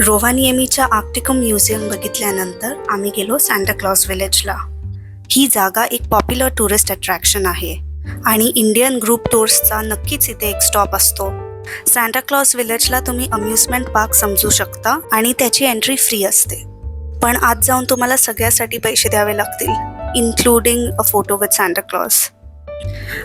रोवानियमीच्या आर्क्टिकम museum बघितल्यानंतर आम्ही गेलो सँटाक्लॉज विलेजला ही जागा एक पॉप्युलर टुरिस्ट अट्रॅक्शन आहे आणि इंडियन ग्रुप टूर्सचा नक्कीच इथे एक स्टॉप असतो. सँटाक्लॉज विलेजला तुम्ही अम्युजमेंट पार्क समजू शकता आणि त्याची एंट्री फ्री असते. पण आत जाऊन तुम्हाला सगळ्यासाठी पैसे द्यावे लागतील including a photo with Santa Claus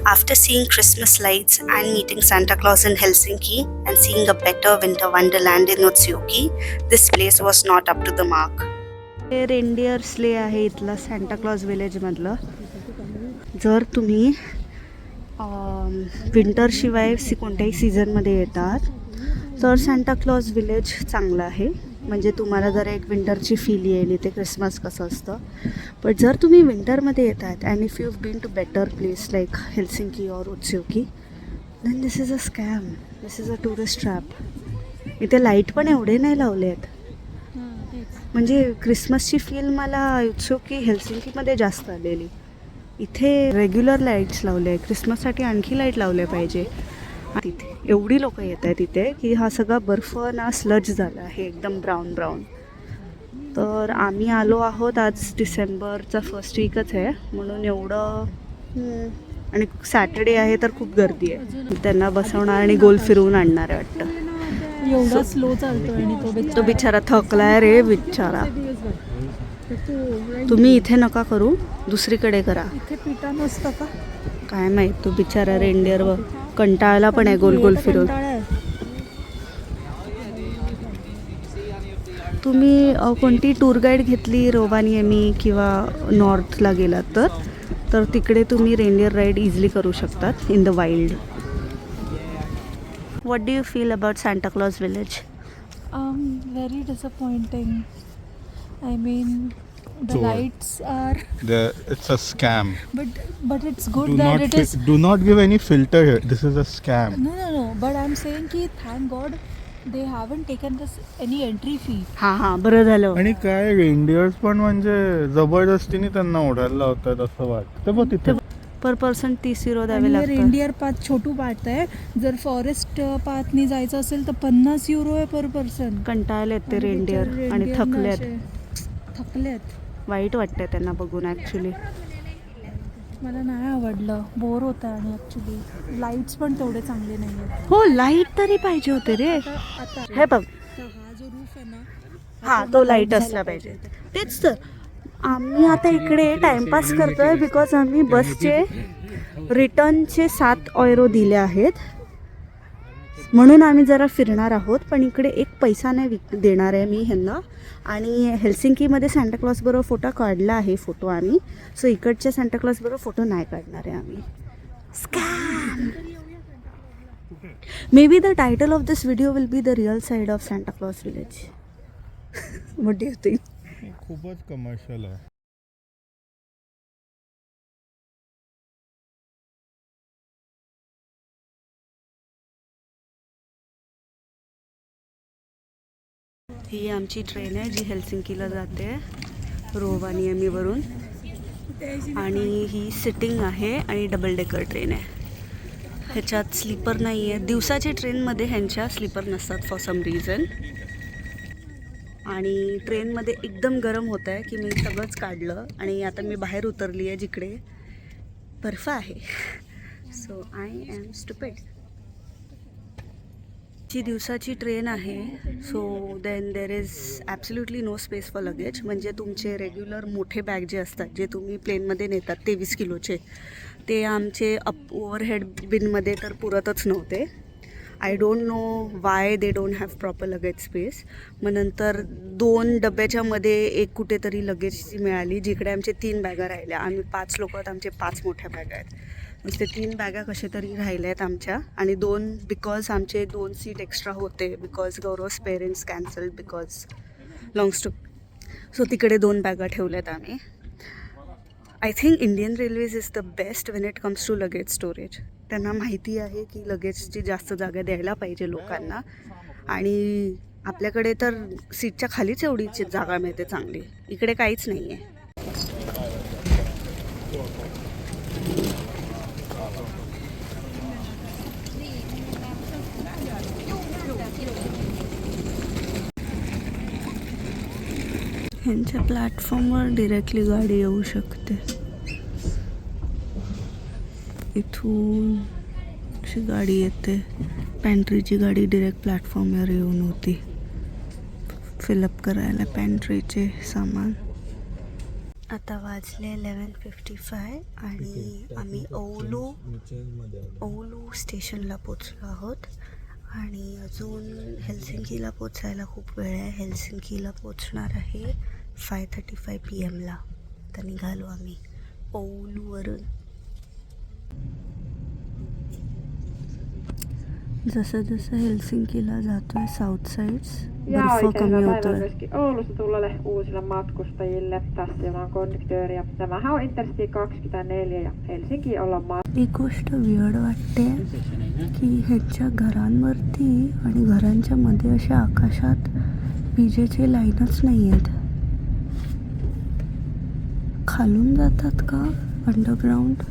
After seeing Christmas lights and meeting Santa Claus in Helsinki and seeing a better winter wonderland in Otsuki, this place was not up to the mark. हे reindeer sleigh आहे इथलं Santa clause विलेजमधलं जर तुम्ही विंटरशिवाय C कोणत्याही सीझनमध्ये येतात तर Santa Claus village चांगलं आहे म्हणजे तुम्हाला जर एक विंटरची फील येईल इथे क्रिसमस कसं असतं. बट जर तुम्ही विंटरमध्ये येतात and if you been to better place like Helsinki और Utsjoki then this is a scam this is a tourist trap इथे लाइट पण एवढे नाही लावले आहेत. म्हणजे क्रिसमसची फील मला उत्सुकी हेल्सिंकीमध्ये जास्त आलेली. इथे रेग्युलर लाईट्स लावले आहे क्रिसमससाठी आणखी लाइट लावले पाहिजे. तिथे. एवढी लोक येत आहेत इथे की हा सगळा बर्फ ना स्लज झाला आहे एकदम ब्राऊन ब्राऊन तर आम्ही आलो आहोत आज डिसेंबरचा फर्स्ट वीकच आहे म्हणून एवढं आणि सॅटर्डे आहे तर खूप गर्दी आहे. त्यांना बसवणार आणि गोल फिरवून आणणार आहे वाटतं. एवढा स्लो चालतोय आणि तो बिचारा. थकलाय रे बिचारा. तुम्ही इथे नका करू दुसरीकडे करा. इथे पिठा नसतं का? काय माहीत तो बिचारा रेंडियर व कंटाळला पण आहे गोल गोल फिरून. तुम्ही कोणती टूर गाईड घेतली रोवानियमी किंवा नॉर्थला गेलात तर तर तिकडे तुम्ही रेंडियर राईड इझिली करू शकतात in the wild what do you feel about Santa Claus village very disappointing. I mean, the So lights are, The, it's a scam. but but it's good Do that not it fi- is. do not give any filter here. This is a scam. No, no, no. But I'm saying ki thank God they haven't taken this any entry fee. हां हां बरं झालं आणि काय reindeers पण म्हणजे जबरदस्तीने त्यांना ओढायला लावतात असं वाटतं बघ तिथे पर पर्सन तीस युरो द्यावे आणि लागतात रेंडियर पाथ छोटू पाथ आहे जर फॉरेस्ट पाथनी जायचं असेल तर पन्नास युरो आहे पर पर्सन कंटाळलेत ते रेंडियर आणि थकलेत थकलेत वाईट वाटतंय त्यांना बघून ॲक्च्युली मला नाही आवडलं. बोर होतं आणि ॲक्च्युली लाईट्स पण तेवढे चांगले नाही आहेत हो लाइट तरी पाहिजे होते रे. आता हे बघ. हा जो रूफ आहे ना हा तो लाइट असला पाहिजे. तेच तर. आम्ही आता इकडे टाइमपास करतोय बिकॉज आम्ही बसचे रिटर्नचे सात ऑयरो दिले आहेत. म्हणून आम्ही जरा फिरणार आहोत पण इकडे एक पैसा नाही विक देणार आहे मी ह्यांना. आणि हेल्सिंकीमध्ये सँटाक्लॉज बरोबर फोटो काढला आहे फोटो आम्ही. सो इकडच्या सँटाक्लॉजबरोबर फोटो नाही काढणार आहे आम्ही. Scam may be the title of this video will be the real side of Santa Claus village मोठी होती. खूपच कमर्शियल आहे. ही आमची ट्रेन आहे जी हेल्सिंकीला जाते रोवानियमीवरून आणि ही सिटिंग आहे आणि डबल डेकर ट्रेन आहे. ह्याच्यात स्लीपर नाही आहे दिवसाच्या ट्रेनमध्ये ह्यांच्या स्लीपर नसतात फॉर सम रिझन आणि ट्रेनमध्ये एकदम गरम होत आहे की मी सगळंच काढलं आणि आता मी बाहेर उतरली आहे जिकडे बर्फ आहे. सो आय एम स्टुपेड आजची दिवसाची ट्रेन आहे. So then there is absolutely no space for luggage म्हणजे तुमचे रेग्युलर मोठे बॅग जे असतात जे तुम्ही प्लेनमध्ये नेतात तेवीस किलोचे ते आमचे अप ओव्हरहेड बिनमध्ये तर पुरतच नव्हते. I don't know why they don't have proper luggage space मग नंतर दोन डब्याच्यामध्ये एक कुठेतरी लगेज मिळाली जिकडे आमचे तीन बॅगा राहिल्या आम्ही पाच लोक आहोत आमचे पाच मोठ्या बॅगा आहेत. नुसते तीन बॅगा कशा तरी राहिल्या आहेत आमच्या. आणि दोन बिकॉज आमचे दोन सीट एक्स्ट्रा होते because Gaurav's parents cancel because long to so तिकडे दोन बॅगा ठेवल्यात आम्ही. I think Indian railways is the best when it comes to luggage storage त्यांना माहिती आहे की लगेजची जास्त जागा द्यायला पाहिजे लोकांना. आणि आपल्याकडे तर सीटच्या खालीच एवढीची जागा मिळते चांगली. इकडे काहीच नाही आहे ह्यांच्या प्लॅटफॉर्मवर डिरेक्टली गाडी येऊ शकते. इथून अशी गाडी येते. पॅन्ट्रीची गाडी डिरेक्ट प्लॅटफॉर्मवर येऊन होती. फिलअप करायला पॅन्ट्रीचे सामान. आता वाजले इलेवन फिफ्टी फाय आणि आम्ही ओलू ओलू स्टेशनला पोचलो आहोत. आणि अजून हेल्सिंकीला पोचायला खूप वेळ आहे हेल्सिंकीला पोचणार आहे फाय थर्टी फाय पी एमला तर निघालो आम्ही ओलूवरून जसं जसं हेल्सिंकीला जातोय साऊथ साईड्स बर्फ कमी होतोय Oulusta tulleille uusille matkustajille. Tässä on konduktööri ja tämähän on Intercity 24 ja Helsinki ollaan matkalla. एक गोष्ट वियर्ड वाटते की ह्याच्या घरांवरती आणि घरांच्या मध्ये अशा आकाशात विजेचे लाईनच नाही आहेत खालून जातात का? अंडरग्राऊंड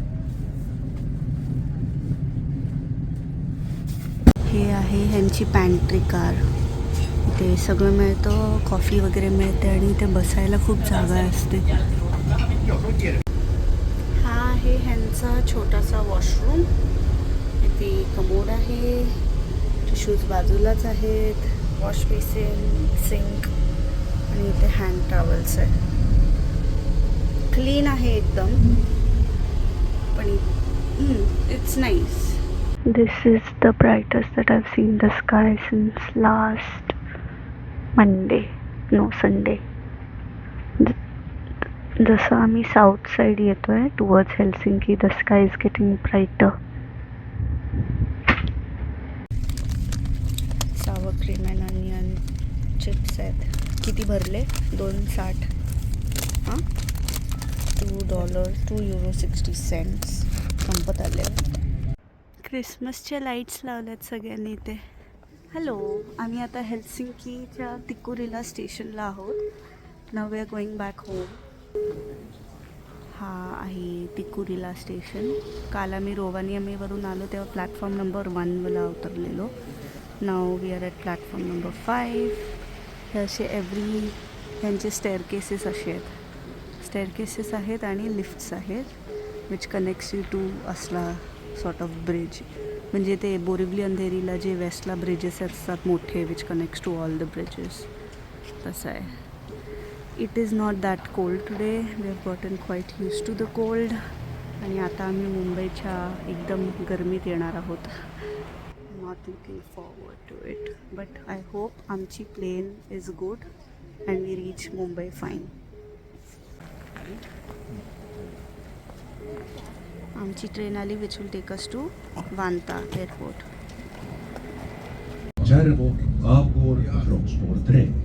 हे आहे ह्यांची पॅन्ट्री कार इथे सगळं मिळतं कॉफी वगैरे मिळते आणि इथे बसायला खूप जागा असते. हा आहे ह्यांचा छोटासा वॉशरूम वरती कमोड आहे टिशूज बाजूलाच आहेत वॉश बेसिन सिंक आणि इथे हँड टॉवल्स आहे क्लीन आहे एकदम पण it's nice this is the brightest that I seen the sky since last Monday no Sunday जसं आम्ही साऊथ साईड येतोय towards Helsinki the sky is getting brighter sour cream and onion chips आहेत. किती भरले? दोन साठ. हां? Two dollar two euro sixty cents संपत आले क्रिसमसच्या लाईट्स लावल्यात सगळ्यांनी इथे. हॅलो आम्ही आता हेल्सिंकीच्या तिकोरीला स्टेशनला आहोत. नाव we are going back home हा आहे तिकुरीला स्टेशन काल आम्ही रोवानियमेवरून आलो तेव्हा प्लॅटफॉर्म नंबर वनला उतरलेलो. नाव we are at platform number five हे असे एव्हरी ह्यांचे स्टेअरकेसेस असे आहेत. स्टेअर केसेस आहेत आणि लिफ्ट्स आहेत विच कनेक्ट्स यू टू असला सॉर्ट ऑफ ब्रिज म्हणजे ते बोरिवली अंधेरीला जे वेस्टला ब्रिजेस असतात मोठे which connects to all the bridges तसं आहे. It is not that cold today we have gotten quite use to the cold आणि आता आम्ही मुंबईच्या एकदम गरमीत येणार आहोत. Not looking forward to it but I hope आमची plane is good and we reach Mumbai fine आमची ट्रेन आली which will take us to Vantaa airport Kärrvåg avgår från spår 3.